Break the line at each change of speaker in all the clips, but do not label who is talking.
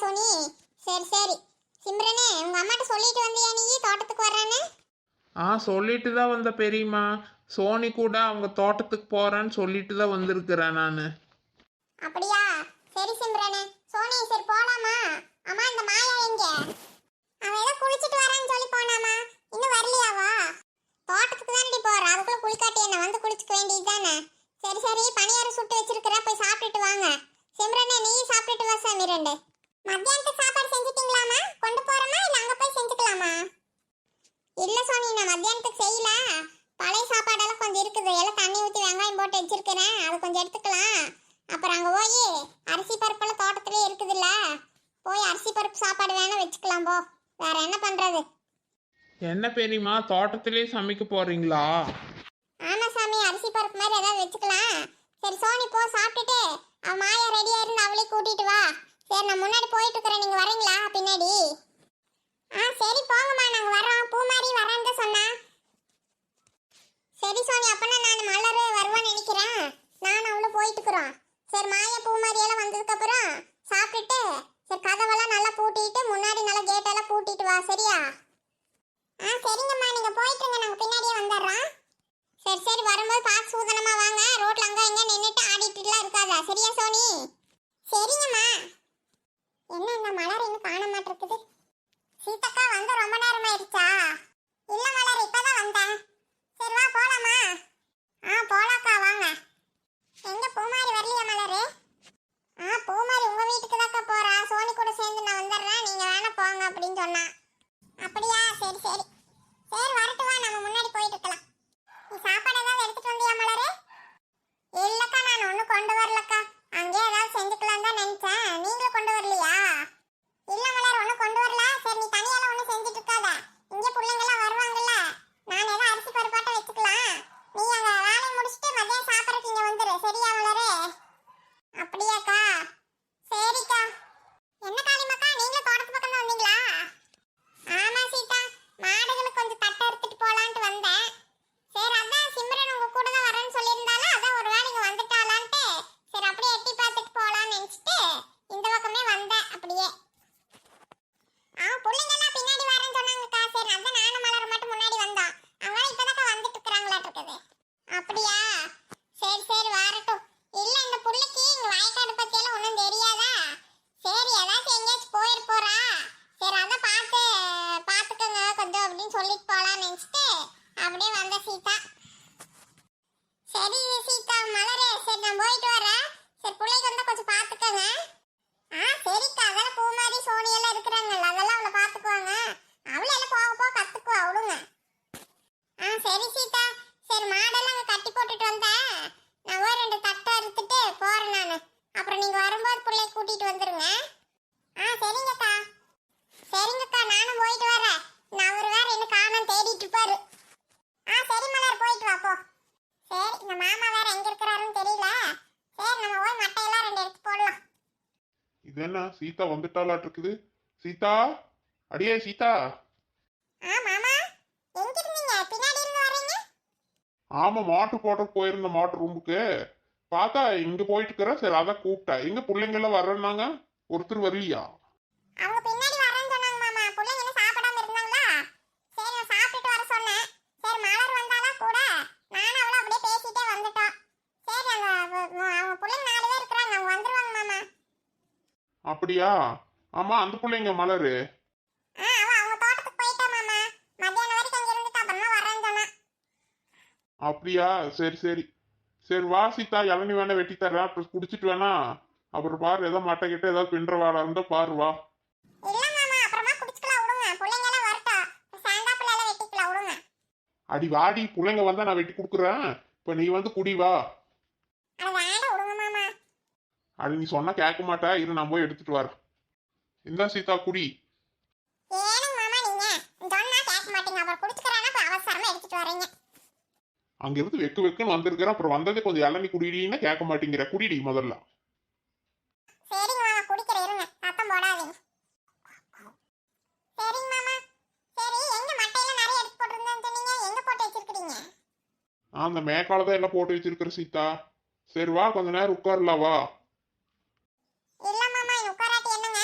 Sony. சரி சரி. சிம்ரனே உங்க அம்மாட்ட சொல்லிட்டு வந்தியா நீ? தோட்டத்துக்கு வர்றான்னு?
ஆ சொல்லிட்டு தான் வந்த பெரியம்மா. சோனி கூட அவங்க தோட்டத்துக்கு போகிறேன்னு சொல்லிட்டு தான் வந்திருக்கிறேன் நான்.
அப்படியா? சரி சிம்ரனே. சோனி சரி போலாமா? அம்மா இந்த மாயா எங்க? அவ ஏதோ குளிச்சிட்டு வரேன்னு சொல்லி போனாமா. இன்னும் வரலையாவா தோட்டத்துக்கு தானடி போறா. அதுக்குள்ள குளிக்காட்டி என்ன வந்து குளிச்சுக்க வேண்டியது தானே? சரி சரி. பணியாரம் சுட்டு வச்சிருக்கிற போய் சாப்பிட்டுட்டு வாங்க. சிம்ரனே நீ சாப்பிட்டுட்டு வா சாமி ரெண்டு. மத்தியானத்துக்கு சாப்பாடு செஞ்சுட்டீங்களாமா கொண்டு போறோமா? இல்ல அங்க போய் செஞ்சுக்கலாமா? இல்ல சோனி நான் மத்தியானத்துக்கு செய்யல. பழைய சாப்பாடெல்லாம் கொஞ்சம் இருக்குது. எல்லாம் தண்ணி ஊற்றி வெங்காயம் போட்டு வச்சிருக்கிறேன். அது கொஞ்சம் எடுத்துக்கலாம். அப்புறம் அங்கே போய் அரிசி பருப்பெல்லாம் தோட்டத்திலே இருக்குதுல்ல. போய் அரிசி பருப்பு சாப்பாடு வேணா வச்சுக்கலாம் போ. வேற என்ன பண்றது?
என்ன பெரியம்மா தோட்டத்திலே சமைக்க போகிறீங்களா
ஆமா சாமி அரிசி பருப்பு மாதிரி ஏதாவது வச்சுக்கலாம். சரி சோனி போ சாப்பிட்டுட்டு அவ மாயா ரெடியா இருந்து அவளே கூட்டிட்டு வா. சரி நான் முன்னாடி போயிட்டு இருக்கிறேன் நீங்க வரீங்களா பின்னாடி. ஆ சரி போங்கம்மா. நாங்க வரோம் பூமாரி வரேன்னு சொன்னா. சரி சோனி அப்பனா நான் மலர் வருவான்னு நினைக்கிறேன். நானும் அவளும் போயிட்டு இருக்கிறோம் சரி மாயா பூமாரி எல்லாம் வந்ததுக்கு அப்புறம் சாப்பிட்டுட்டு சரி கதவெல்லாம் நல்லா பூட்டிட்டு முன்னாடி நல்லா கேட்டெல்லாம் பூட்டிட்டு வா சரியா? ஆ சரிங்கம்மா. நீங்க போயிட்டுங்க நாங்க பின்னாடியே வந்துடுறோம். சரி சரி வரும்போது பார்த்து சூதனமா வாங்க. ரோட்ல அங்க இங்க நின்றுட்டு ஆடிட்டுலாம் இருக்காதா. சரியா சோனி? சரிங்கம்மா. என்ன இந்த மலர் இன்னும் காண மாட்டிருக்குது சீதக்கா வந்து ரொம்ப நேரம் ஆயிடுச்சா இல்ல மலர் இப்பதான் வந்தேன். சரி வா போலாமா? ஆ போலாக்கா வாங்க. எங்க பூமாரி வரலையா மலரு? ஆ பூமாரி உங்க வீட்டுக்கு தாக்கா போறா. சோனி கூட சேர்ந்து நான் வந்துடுறேன். நீங்க வேணா போங்க அப்படின்னு சொன்னா அப்படியா? சரி சரி. சரி வரட்டு வா. நம்ம முன்னாடி போயிட்டு இருக்கலாம் நீ சாப்பாடு ஏதாவது எடுத்துட்டு வந்தியா மலரு இல்லக்கா நான் ஒன்றும் கொண்டு வரலக்கா அங்கே ஏதாவது செஞ்சுக்கலாம் தான் நினைச்சேன் நீங்களும் கொண்டு வரலையா இல்ல மலர் ஒன்றும் கொண்டு வரல சரி நீ தனியால ஒன்றும் செஞ்சுட்டு இருக்காத இங்கே பிள்ளைங்கெல்லாம் வருவாங்கல்ல நான் ஏதோ அரிசி பருப்பாட்ட வச்சுக்கலாம் நீ அங்க வேலையை முடிச்சுட்டு மதியம் சாப்பிட்றதுக்கு இங்கே வந்துடு சரியா மலரு அப்படியாக்கா சரிக்கா என்ன காளிமாக்கா நீங்களும் தோட்டத்து பக்கம் தான் வந்தீங்களா ஆமா சீதா மாடுகளுக்கு கொஞ்சம் தட்டை எடுத்துட்டு போலான்ட்டு வந்தேன் சரி அதான் சிம்ரன் உங்க கூட தான் வரேன்னு சொல்லியிருந்தாலும் அதான் ஒரு வேளை இங்க வந்துட்டாளான்ட்டு சரி அப்படியே எட்டி பார்த்துட்டு போலான்னு நினைச்சிட்டு இந்த பக்கமே வந்தேன் அப்படியே ஆ பிள்ளைங்கெல்லாம் பின்னாடி வரேன்னு சொன்னாங்கக்கா சரி அதான் நானும் மலர் மட்டும் முன்னாடி வந்தோம் அவங்க இப்பதாக்கா வந்துட்டு இருக்கிறாங்களாட்டு இருக்குது அப்படியா சரி சரி வரட்டும் இல்ல இந்த புள்ளைக்கு இங்க வயக்காடு பத்தி எல்லாம் ஒன்றும் தெரியாதா சரி ஏதாச்சும் எங்கேயாச்சும் போயிரு போறா சரி அதான் பார்த்து பார்த்துக்கோங்க கொஞ்சம் அப்படின்னு சொல்லிட்டு போலாம்னு நினச்சிட்டு அப்படியே வந்த சீதா. சரி சீதா மலரே. சரி நான் போயிட்டு வரேன். சரி பிள்ளைக்கு வந்தால் கொஞ்சம் பார்த்துக்கோங்க ஆ சரிக்கா அதெல்லாம் பூ மாதிரி இருக்கிறாங்கல்ல அதெல்லாம் அவளை பார்த்துக்குவாங்க அவளை எல்லாம் போக போக கற்றுக்குவா அவளுங்க. ஆ சரி சீதா. சரி மாடெல்லாம் அங்கே கட்டி போட்டுட்டு வந்தேன் நான் ஒரு ரெண்டு தட்டை அறுத்துட்டு போகிறேன் நான். அப்புறம் நீங்கள் வரும்போது பிள்ளைய கூட்டிகிட்டு வந்துடுங்க ஆ சரிங்கக்கா சரிங்கக்கா நானும் போயிட்டு வரேன். நான் அவர் வேறு என்ன காணம் தேடிட்டு இருப்பாரு. ஆ சரி மலர் போயிட்டு வா போ. சரி இந்த மாமா வேற எங்க இருக்கிறாருன்னு தெரியல. சரி நம்ம போய் மட்டையெல்லாம் ரெண்டு எடுத்து போடலாம்.
இது என்ன சீதா வந்துட்டாலாட்டு இருக்குது சீதா? அடியே சீதா.
ஆ மாமா? எங்க இருந்தீங்க? பின்னாடி இருந்து வர்றீங்க?
ஆமா மாட்டு போட போயிருந்த மாட்டு ரூமுக்கு. பார்த்தா இங்க போயிட்டு இருக்கிறேன் சரி அதான் கூப்பிட்டேன் எங்க பிள்ளைங்க எல்லாம் வர்றேன்னாங்க? ஒருத்தர் வரலையா?
அவங்க பின்னாடி வரேன்னு சொன்னாங்க மாமா பிள்ளைங்க என்ன சாப்பிடாம இருந்தாங்களா சரி நான் சாப்பிட்டுட்டு வர சொன்னேன் சரி மலர் வந்தாலா கூட நானும் அவளும் அப்படியே பேசிட்டே வந்துட்டோம் சரி அந்த அவ- அவங்க பிள்ளைங்க நாலு பேர் இருக்கிறாங்க அவங்க வந்துருவாங்க மாமா
அப்படியா? ஆமா அந்த பிள்ளைங்க மலரு? அப்படியா? சரி சரி. சரி வா சீதா. இளநி வேணா வெட்டி தர்றேன் அப்புறம் குடிச்சிட்டு வேணா. அப்புறம் பாரு ஏதோ மட்டை கிட்ட ஏதாவது பின்ற வாடா இருந்தா பாரு வா. அடி வாடி பிள்ளைங்க வந்தா நான் வெட்டி கொடுக்குறேன். இப்ப நீ வந்து குடி வா
அது வேண்டாம் விடுங்க மாமா
அது நீ சொன்னா கேட்க மாட்டா. இரு நான் போய் எடுத்துட்டு வரேன். இந்தா சீதா குடி. அங்கிருந்து வெக்கு வெக்குன்னு வந்திருக்கிறேன். அப்புறம் வந்ததே கொஞ்சம் இளநி குடிடின்னா கேட்க மாட்டேங்கிற. குடிடி முதல்ல. அந்த மேக்கால தான் எல்லாம் போட்டு வச்சிருக்கிற சீதா. சரி வா கொஞ்ச நேரம் உட்காரலாம் வா
இல்ல மாமா இந்த உட்காராட்டி என்னங்க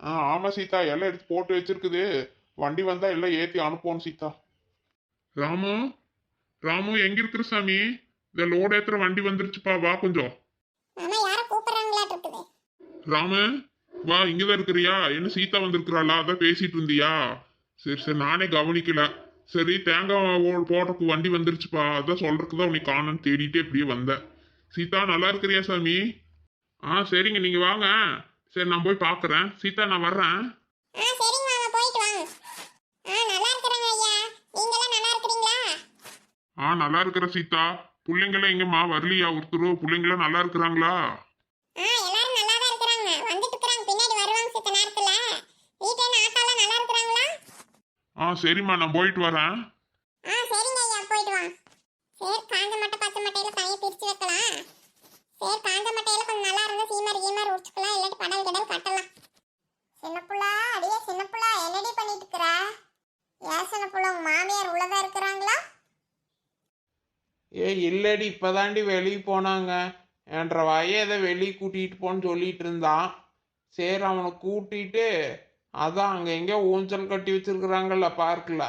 ஆ ஆமா சீதா எல்லாம் எடுத்து போட்டு வச்சிருக்குது. வண்டி வந்தா எல்லாம் ஏத்தி அனுப்புவோம் சீதா. ராமு ராமு எங்க இருக்கிற சாமி? இந்த லோடு ஏத்துற வண்டி வந்துருச்சுப்பா வா கொஞ்சம். ராமு வா இங்கதான் இருக்கிறியா? என்ன சீதா வந்திருக்கிறாளா? அதான் பேசிட்டு இருந்தியா? சரி சரி நானே கவனிக்கல. சரி தேங்காய் ஓ- போடுறதுக்கு வண்டி வந்துருச்சுப்பா. அதான் சொல்றதுக்கு தான் உன்னை காணும்னு தேடிட்டே இப்படியே வந்தேன். சீதா நல்லா இருக்கிறியா சாமி? ஆ சரிங்க நீங்க வாங்க. சரி நான் போய் பார்க்கறேன் சீதா நான் வர்றேன்.
ஆ சரிங்க மாமா போயிட்டு வாங்க. ஆ நல்லா இருக்கிறேங்க ஐயா. நீங்களாம் நல்லா இருக்கிறீங்களா?
ஆ நல்லா இருக்கிற சீதா. பிள்ளைங்களாம் எங்கம்மா வரலையா? ஒருத்தரும் பிள்ளைங்களாம் நல்லா இருக்கிறாங்களா?
ஆ எல்லாரும் நல்லா தான் இருக்கிறாங்க. வந்துட்டு இருக்கிறாங்க. பின்னாடி வருவாங்க சித்த நேரத்துல. வீட்டுல இருந்து ஆட்டாலாம் நல்லா இருக்கிறாங்களா?
ஆ சரிம்மா நான் போயிட்டு வரேன்.
ஆ சரிங்க ஐயா போயிட்டு வாங்க சரி காஞ்ச மட்டை பச்சை மட்டையில தனியாக பிரிச்சு வைக்கலாம். சரி காஞ்ச மட்டையில கொஞ்சம் நல்லா இருந்தா சீமாரி கீமாரி உடிச்சுக்கலாம் இல்லாட்டி படல் கிடல் கட்டலாம். சின்ன புள்ள அடியே சின்ன புள்ள என்னடி பண்ணிட்டு இருக்கிற? ஏன் சின்ன புள்ள உங்க மாமியார் உள்ளதா இருக்கிறாங்களா?
ஏ இல்லடி இப்போதாண்டி வெளியே போனாங்க. என்ற வய எதை வெளியே கூட்டிகிட்டு போன்னு சொல்லிட்டு இருந்தான். சரி அவனை கூட்டிட்டு அதான் அங்கே எங்கேயோ ஊஞ்சல் கட்டி வச்சிருக்கிறாங்கல்ல பார்க்கில்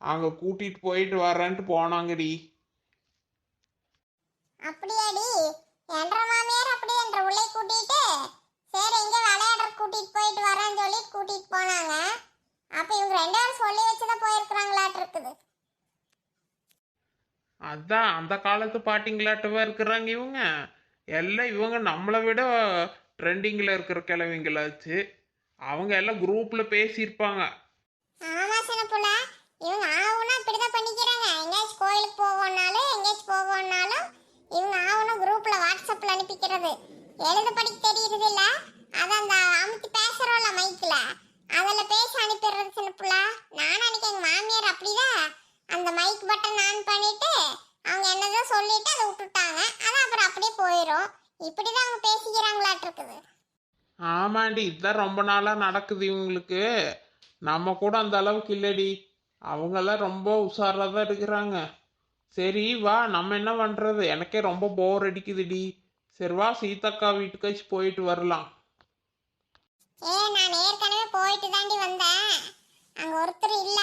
அங்கே கூட்டிகிட்டு போயிட்டு வரேன்ட்டு போனாங்கடி.
அப்படியாடி? என்ற மாமியார் அப்படி என்ற உள்ளே கூட்டிட்டு சரி எங்க விளையாடுற கூட்டிட்டு போயிட்டு வரேன்னு சொல்லி கூட்டிட்டு போனாங்க. அப்ப இவங்க ரெண்டு பேரும் சொல்லி வச்சுதான் போயிருக்கிறாங்களாட்டு இருக்குது.
அதான் அந்த காலத்து பாட்டிங்களாட்டவா இருக்கிறாங்க இவங்க. எல்லாம் இவங்க நம்மளை விட ட்ரெண்டிங்கில் இருக்கிற கிழவிங்களாச்சு. அவங்க எல்லாம் குரூப்பில் பேசியிருப்பாங்க.
ஆமா சின்ன புள்ள. இவங்க ஆவுனா இப்படிதான் பண்ணிக்கிறாங்க. எங்கேயாச்சும் கோயிலுக்கு போகணும்னாலும் எங்கேயாச்சும் போகணும்னாலும் இவங்க ஆவுனா குரூப்ல வாட்ஸ்அப்ல அனுப்பிக்கிறது. எழுத படிக்க தெரியுறது இல்ல அத அந்த அமுத்தி பேசுறோம்ல மைக்ல அதுல பேச அனுப்பிடுறது சின்ன புள்ள நானும் அன்னைக்கு எங்க மாமியார் அப்படிதான். அந்த மைக் பட்டன் ஆன் பண்ணிட்டு அவங்க என்னதோ சொல்லிட்டு அதை விட்டுட்டாங்க. அது அப்புறம் அப்படியே போயிடும் இப்படிதான் அவங்க பேசிக்கிறாங்களாட்டு இருக்குது
ஆமாண்டி இதுதான் ரொம்ப நாளாக நடக்குது இவங்களுக்கு. நம்ம கூட அந்த அளவுக்கு இல்லடி. அவங்கெல்லாம் ரொம்ப உஷாராக தான் இருக்கிறாங்க. சரி வா நம்ம என்ன பண்ணுறது எனக்கே ரொம்ப போர் அடிக்குதுடி. சரி வா சீதக்கா வீட்டுக்காச்சு போயிட்டு வரலாம்.
ஏ நான் ஏற்கனவே போயிட்டு தாண்டி வந்தேன். அங்க ஒருத்தர் இல்ல.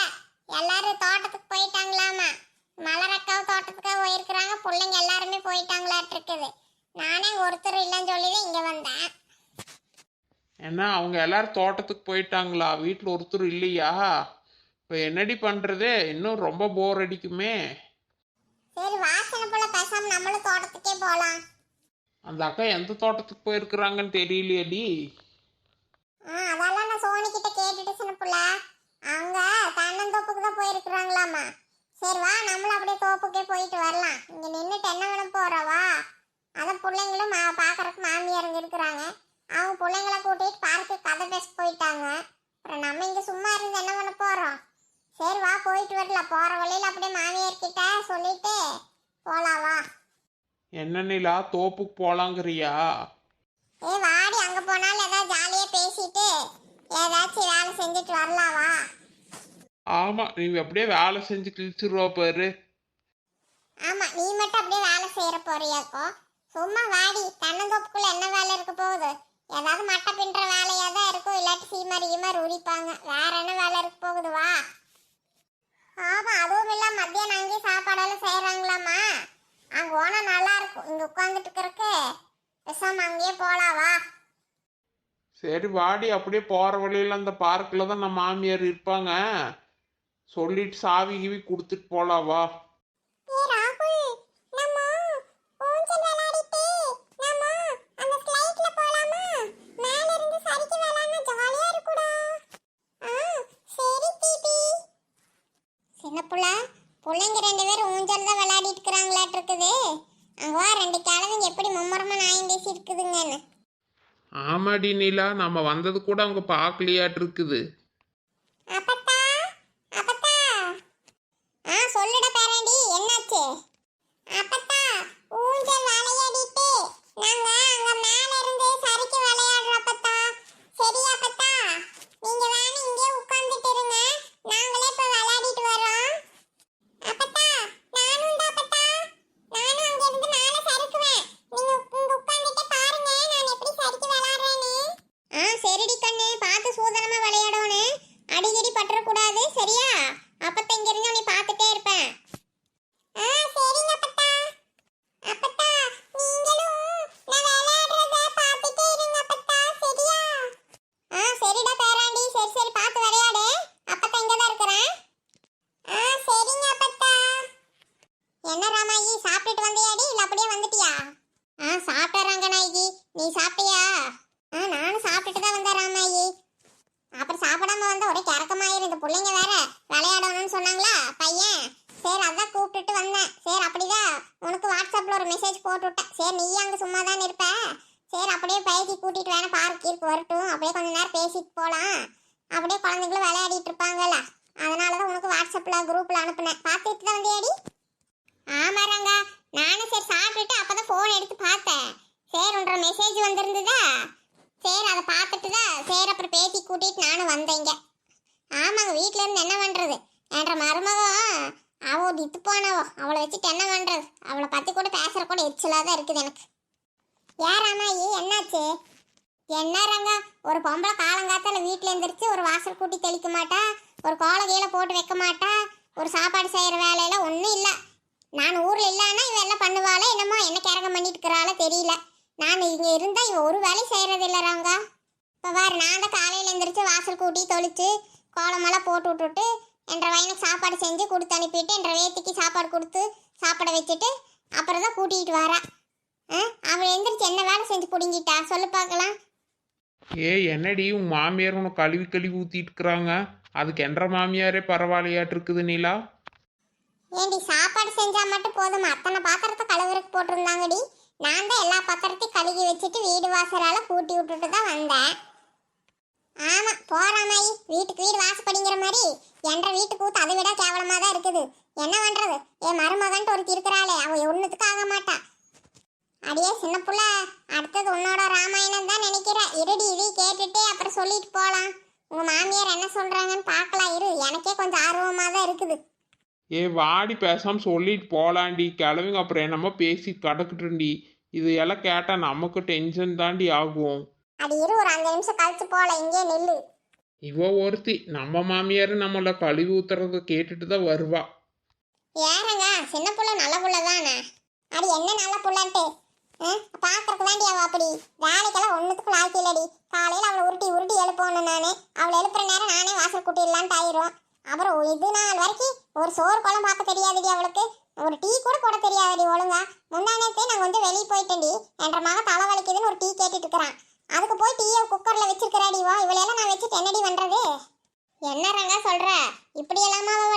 எல்லாரும் தோட்டத்துக்கு போயிட்டாங்களாமா? மலரக்காவும் தோட்டத்துக்காக போயிருக்கிறாங்க. பிள்ளைங்க எல்லாருமே போயிட்டாங்களாட்டு இருக்குது நானே ஒருத்தர் இல்லைன்னு சொல்லி தான் இங்க வந்தேன்.
ஏன்னா அவங்க எல்லாரும் தோட்டத்துக்கு போயிட்டாங்களா? வீட்டில் ஒருத்தர் இல்லையா? இப்போ என்னடி பண்ணுறது இன்னும் ரொம்ப போர் அடிக்குமே.
சரி வாசனை போல பேசாம நம்மளும் தோட்டத்துக்கே போலாம்.
அந்த அக்கா எந்த தோட்டத்துக்கு போயிருக்கிறாங்கன்னு தெரியலையேடி.
ஆ அதெல்லாம் நான் சோனி கிட்ட கேட்டுட்டு சின்ன புள்ள அவங்க தென்னந்தோப்புக்கு தான் போயிருக்கிறாங்களாமா. சரி வா நம்மளும் அப்படியே தோப்புக்கே போயிட்டு வரலாம். இங்க நின்றுட்டு என்ன பண்ண போறவா அதான் பிள்ளைங்களும் மா பார்க்கறதுக்கு மாமியாருங்க இருக்கிறாங்க. அவங்க பிள்ளைங்கள கூட்டிட்டு பார்க்கு கதை பேச போயிட்டாங்க. அப்புறம் நம்ம இங்க சும்மா இருந்து என்ன பண்ண போறோம்? சரி வா போயிட்டு வரலாம் போற வழியில அப்படியே மாமியார் கிட்ட சொல்லிட்டு போலாம் வா.
என்ன நிலா தோப்புக்கு போலாங்கிறியா?
ஏ வாடி அங்க போனாலும் ஏதாவது ஜாலியா பேசிட்டு ஏதாச்சும் வேலை செஞ்சுட்டு வரலாம் வா.
ஆமாம் நீ அப்படியே வேலை செஞ்சு கிழிச்சிருவா பாரு.
ஆமா நீ மட்டும் அப்படியே வேலை செய்யற போறியாக்கோ சும்மா வாடி தென்னந்தோப்புக்குள்ள என்ன வேலை இருக்க போகுது? ஏதாவது மட்டை பின்ற வேலையா தான் இருக்கும் இல்லாட்டி சீமாரி கீமாரி உரிப்பாங்க. வேற என்ன வேலை இருக்க போகுது வா. ஆமா அதுவும் இல்ல மத்தியானம் அங்கேயே சாப்பாடெல்லாம் செய்யறாங்களாமா அங்க போனா நல்லா இருக்கும். இங்க உட்காந்துட்டு இருக்கிறக்கு பேசாம அங்கேயே போலாம்
சரி வாடி. அப்படியே போகிற வழியில் அந்த பார்க்கில் தான் நம்ம மாமியார் இருப்பாங்க. சொல்லிட்டு சாவி கீவி கொடுத்துட்டு போலாம் வா
ஏ ராகுல் நம்ம ஊஞ்சல் விளையாடிட்டு நம்ம அந்த ஸ்லைட்ல போலாமா மேல இருந்து சரிக்கு விளையாடினா ஜாலியா இருக்குடா ஆ சரி தீபி சின்ன புள்ள பிள்ளைங்க ரெண்டு பேரும் ஊஞ்சல் தான் விளையாடிட்டு இருக்கிறாங்களாட்டு இருக்குது அங்க வா ரெண்டு கிழமைங்க எப்படி மும்மரமா நாயம் பேசி இருக்குதுங்கன்னு
ஆமாடி நிலா நம்ம வந்தது கூட அவங்க பார்க்கலையாட்டு இருக்குது
அப்பத்தா அப்பத்தா ஆ சொல்லுடா பேரண்டி என்னாச்சு அப்பத்தா ஊஞ்சல் விளையாடிட்டு நாங்க அங்க மேல இருந்து சரிக்கு விளையாடுறோம் அப்பத்தா சரியா அப்பத்தா நீங்க வேணா இங்கே உட்கார்ந்துட்டு இருங்க நாங்களே இப்ப விளையாடிட்டு வரோம் அப்பத்தா நானும் தான் அப்பத்தா நானும் அங்க இருந்து மேல சறுக்குவேன் நீங்க இங்க உட்கார்ந்துட்டு பாருங்க நான் எப்படி சரிக்கு விளையாடுறேன்னு ஆ சரிடி கண்ணு பார்த்து சரி அதான் கூப்பிட்டுட்டு வந்தேன் சரி அப்படிதான் உனக்கு வாட்ஸ்அப்ல ஒரு மெசேஜ் போட்டுவிட்டேன். சரி நீ அங்க சும்மா தானே இருப்ப. சரி அப்படியே பைக்கி கூட்டிட்டு வேணா பார்க் கீர்க்கு வரட்டும். அப்படியே கொஞ்ச நேரம் பேசிட்டு போகலாம் அப்படியே குழந்தைங்களும் விளையாடிட்டு இருப்பாங்கல்ல. அதனாலதான் உனக்கு வாட்ஸ்அப்ல குரூப்பில் அனுப்புனேன். பார்த்துட்டு தான் வந்தியாடி? ஆமாறாங்க நானும் சரி சாப்பிட்டுட்டு அப்பதான் ஃபோன் எடுத்து பார்த்தேன். சரி உன்ற மெசேஜ் வந்திருந்ததா? சரி அதை பார்த்துட்டு தான். சரி அப்புறம் பேத்தி கூட்டிகிட்டு நானும் வந்தேங்க ஆமாங்க வீட்ல இருந்து என்ன பண்றது? என்ற மருமகம் அவ ஒரு இது போனவோ. அவளை வச்சுட்டு என்ன பண்ணுறது அவளை பற்றி கூட பேசுற கூட எரிச்சலாக தான் இருக்குது எனக்கு. ஏன் ராமாயி என்னாச்சு? என்ன ரங்கா ஒரு பொம்பளை காலங்காத்தால வீட்டில் எழுந்திரிச்சு ஒரு வாசல் கூட்டி தெளிக்க மாட்டா? ஒரு கோலை கீழே போட்டு வைக்க மாட்டா? ஒரு சாப்பாடு செய்கிற வேலையில ஒன்றும் இல்லை. நான் ஊரில் இல்லைன்னா இவ எல்லாம் பண்ணுவாளே என்னமோ? என்ன கேரகம் பண்ணிட்டு இருக்கிறாளோ தெரியல. நான் இங்கே இருந்தால் இவன் ஒரு வேலையும் செய்கிறது இல்லை ராங்கா இப்போ வேறு நான் தான் காலையில் எழுந்திரிச்சு வாசல் கூட்டி தொளிச்சு கோலமெல்லாம் போட்டு விட்டுட்டு என்ற வயனுக்கு சாப்பாடு செஞ்சு கொடுத்து அனுப்பிட்டு என்ற வேத்திக்கு சாப்பாடு கொடுத்து சாப்பிட வச்சுட்டு அப்புறம் தான் கூட்டிகிட்டு வரா. ஆ? அவள் எந்திரிச்சு என்ன வேலை செஞ்சு பிடுங்கிட்டா? சொல்லு பார்க்கலாம்.
ஏ என்னடி உன் மாமியார் உனக்கு கழுவி கழுவி ஊத்திட்டு இருக்கிறாங்க? அதுக்கு என்ற மாமியாரே பரவாயில்லையாட்டு இருக்குது நீலா?
ஏண்டி சாப்பாடு செஞ்சா மட்டும் போதுமா? அத்தனை பாத்திரத்தை கழுவுறதுக்கு போட்டிருந்தாங்கடி. நான் தான் எல்லா பாத்திரத்தையும் கழுவி வச்சுட்டு வீடு வாசலால கூட்டி விட்டுட்டு தான் வந்தேன். ஆமா போறாமாயி வீட்டுக்கு வீடு வாசப்படிங்கிற மாதிரி என்ற வீட்டுக்கு கூத்து அதை விட கேவலமா தான் இருக்குது. என்ன பண்றது? என் மருமகன்ட்டு ஒருத்தி இருக்கிறாளே அவ ஒண்ணுத்துக்கு ஆக மாட்டா. அடியே சின்ன புள்ள அடுத்தது உன்னோட ராமாயணம் தான் நினைக்கிறேன் இருடி இதை கேட்டுட்டு அப்புறம் சொல்லிட்டு போகலாம் உங்க மாமியார் என்ன சொல்றாங்கன்னு பார்க்கலாம் இரு. எனக்கே கொஞ்சம் ஆர்வமா தான் இருக்குது.
ஏ வாடி பேசாம சொல்லிட்டு போலாண்டி. கிளவிங்க அப்புறம் என்னமோ பேசி கிடக்கட்டுண்டி இது எல்லாம் கேட்டால் நமக்கு டென்ஷன் தாண்டி ஆகும்.
அது இரு ஒரு அஞ்சு நிமிஷம் கழிச்சு போல இங்கே நில்லு.
இவ ஒருத்தி நம்ம மாமியார் நம்மள கழுவி ஊத்துறத கேட்டுட்டு தான் வருவா.
ஏறங்க சின்ன புள்ள நல்ல புள்ள தானே? அது என்ன நல்ல புள்ளன்ட்டு? பாக்குறதுக்கு தாண்டி அவ அப்படி. வேலைக்கெல்லாம் ஒண்ணுத்துக்கு லாய்க்கு இல்லடி. காலையில அவளை உருட்டி உருட்டி எழுப்பணும் நானு. அவளை எழுப்புற நேரம் நானே வாசல் கூட்டிடலான்ட்டு ஆயிரும். அப்புறம் இது நாள் வரைக்கும் ஒரு சோறு குழம்பு பார்க்க தெரியாதுடி அவளுக்கு. ஒரு டீ கூட போட தெரியாதுடி ஒழுங்கா. முந்தானத்தே நான் கொஞ்சம் வெளியே போயிட்டேன்டி. என்ற மக தலை வலிக்குதுன்னு ஒரு டீ கேட்டுட்டு இருக்கிறான். அதுக்கு போய் டீயை குக்கரில் வச்சிருக்கிறாடி வா இவளையெல்லாம் நான் வச்சுட்டு என்னடி பண்ணுறது என்ன ரங்கா சொல்ற? இப்படி எல்லாமா அவ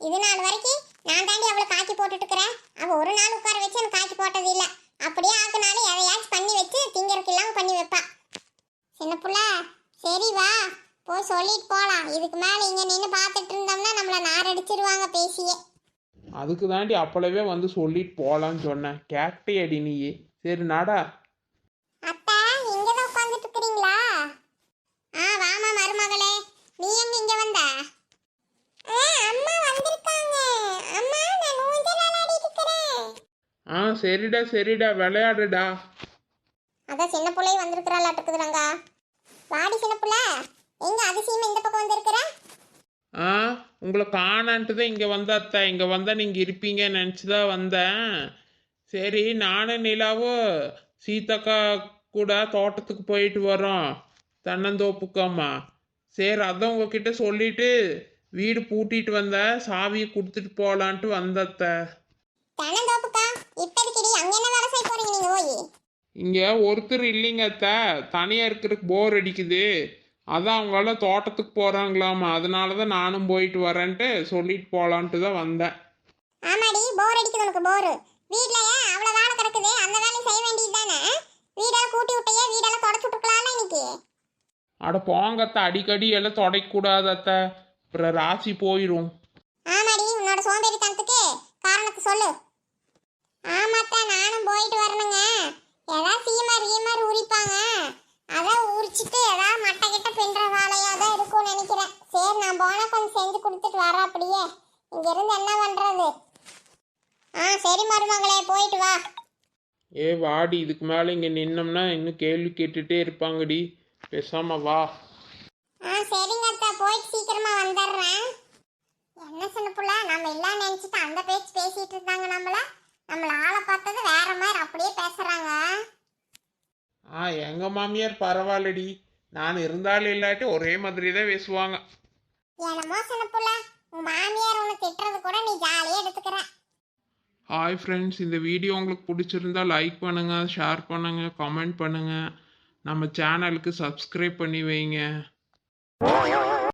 இது நாள் வரைக்கும் நான் தாண்டி அவளை காய்ச்சி போட்டுட்டு அவள் ஒரு நாள் உட்கார வச்சு எனக்கு காய்ச்சி போட்டது இல்லை அப்படியே ஆக்குனாலும் எதையாச்சும் பண்ணி வச்சு திங்கறதுக்கு இல்லாமல் பண்ணி வைப்பா. சின்ன புள்ள சரி வா போய் சொல்லிட்டு போகலாம் இதுக்கு மேலே இங்கே நின்று பார்த்துட்டு இருந்தோம்னா நார் நாரடிச்சிருவாங்க பேசியே.
அதுக்கு தாண்டி அப்பளவே வந்து சொல்லிட்டு போகலான்னு சொன்னேன். கேட்டே அடி நீயே. சரி நாடா
அத்தை இங்க தான் உட்கார்ந்துட்டு இருக்கிறீங்களா ஆ வாமா மருமகளே நீ எங்க இங்க வந்த அம்மா வந்திருக்காங்க அம்மா நான் ஊஞ்சல் விளையாடிட்டு இருக்கிறேன்
ஆ சரிடா சரிடா விளையாடுடா.
அதான் சின்ன பிள்ளை வந்திருக்கிறாளாட்டுக்குதுறாங்க வாடி சின்ன புள்ள. எங்க அதிசயம் இந்த பக்கம் வந்திருக்கிற?
ஆ உங்களை காணான்ட்டு தான் இங்கே வந்த அத்தை. இங்கே வந்தால் நீங்கள் இருப்பீங்கன்னு நினச்சி தான் வந்தேன். சரி நானும் நிலாவும் சீதாக்கா கூட தோட்டத்துக்கு போயிட்டு வரோம் தென்னந்தோப்புக்காம்மா. சரி அதான் உங்ககிட்ட சொல்லிட்டு வீடு பூட்டிட்டு வந்தேன். சாவியை கொடுத்துட்டு போகலான்ட்டு வந்தத்த
தென்னந்தோப்புக்கா இப்போதைக்கு அங்க என்ன வேலை செய்ய போறீங்க நீங்க போய்
இங்கே ஒருத்தர் இல்லைங்க அத்தை. தனியாக இருக்கிறதுக்கு போர் அடிக்குது. அதான் அவங்களால தோட்டத்துக்கு போகிறாங்களாமா அதனால தான் நானும் போயிட்டு வரேன்ட்டு சொல்லிட்டு போகலான்ட்டு தான் வந்தேன்.
ஆமாடி போர் அடிக்குது உனக்கு போர் வீட்ல ஏன் அவ்வளவு வேலை கிடக்குது. அந்த வேலையை செய்ய வேண்டியது தானே? வீடெல்லாம் கூட்டி விட்டையே? வீடெல்லாம் தொடச்சு விட்டுருக்கலாம்ல இன்னைக்கு?
அட போங்கத்த அடிக்கடி எல்லாம் தொடைக்கூடாது அத்தை. அப்புறம் ராசி போயிடும்
ஆமாடி உன்னோட சோம்பேறித்தனத்துக்கு காரணத்தை சொல்லு. ஆமாத்தா நானும் போயிட்டு வரணுங்க. ஏதாவது சீமார் கீமார் உரிப்பாங்க. அதான் உரிச்சிட்டு ஏதாவது மட்டை கிட்ட பின்ற வேலையாக தான் இருக்கும்னு நினைக்கிறேன். சரி நான் போனா கொஞ்சம் செஞ்சு கொடுத்துட்டு வரேன் அப்படியே. இங்க இருந்து என்ன பண்றது? ஆ சரி மருமகளே போயிட்டு வா.
ஏ வாடி இதுக்கு மேலே இங்கே நின்னோம்னா இன்னும் கேள்வி கேட்டுட்டே இருப்பாங்கடி. பேசாம வா.
ஆ சரிங்க அத்தா போயிட்டு சீக்கிரமா வந்துடுறேன் என்ன சின்ன புள்ள நம்ம எல்லாம் நினைச்சிட்டு அந்த பேச்சு பேசிட்டு இருந்தாங்க நம்மள நம்மள ஆளை பார்த்தது வேற மாதிரி அப்படியே பேசுறாங்க
ஆ எங்கள் மாமியார் பரவாயில்லடி. நான் இருந்தாலும் இல்லாட்டி ஒரே மாதிரி தான் பேசுவாங்க.
என்னமோ சின்ன புள்ள உன் மாமியார் உன்னை திட்டுறது கூட நீ ஜாலியா எடுத்துக்கிற.
ஹாய் ஃப்ரெண்ட்ஸ் இந்த வீடியோ உங்களுக்கு பிடிச்சிருந்தா லைக் பண்ணுங்கள் ஷேர் பண்ணுங்கள் கமெண்ட் பண்ணுங்கள் நம்ம சேனலுக்கு சப்ஸ்கிரைப் பண்ணி வைங்க.